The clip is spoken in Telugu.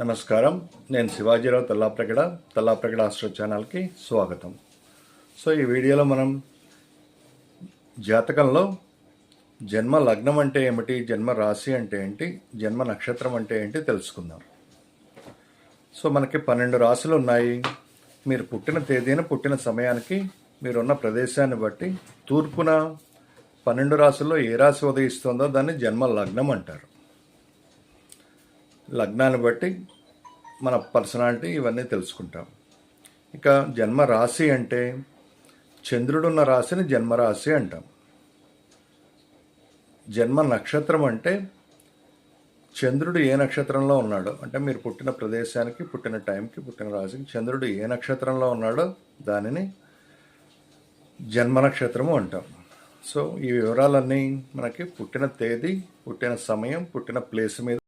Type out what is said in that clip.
నమస్కారం. నేను శివాజీరావు తల్లాప్రగడ తల్లాప్రగడ ఆస్ట్రో ఛానల్కి స్వాగతం. సో ఈ వీడియోలో మనం జాతకంలో జన్మ లగ్నం అంటే ఏమిటి జన్మ రాశి అంటే ఏంటి జన్మ నక్షత్రం అంటే ఏంటి తెలుసుకుందాం. సో మనకి పన్నెండు రాశులు ఉన్నాయి. మీరు పుట్టిన తేదీన పుట్టిన సమయానికి మీరున్న ప్రదేశాన్ని బట్టి తూర్పున పన్నెండు రాశుల్లో ఏ రాశి ఉదయిస్తుందో దాన్ని జన్మ లగ్నం అంటారు. లగ్నాన్ని బట్టి మన పర్సనాలిటీ ఇవన్నీ తెలుసుకుంటాం. ఇక జన్మ రాశి అంటే చంద్రుడున్న రాశిని జన్మరాశి అంటాం. జన్మ నక్షత్రం అంటే చంద్రుడు ఏ నక్షత్రంలో ఉన్నాడో అంటే మీరు పుట్టిన ప్రదేశానికి పుట్టిన టైంకి పుట్టిన రాశికి చంద్రుడు ఏ నక్షత్రంలో ఉన్నాడో దానిని జన్మ నక్షత్రము అంటాం. సో ఈ వివరాలన్నీ మనకి పుట్టిన తేదీ పుట్టిన సమయం పుట్టిన ప్లేస్ మీద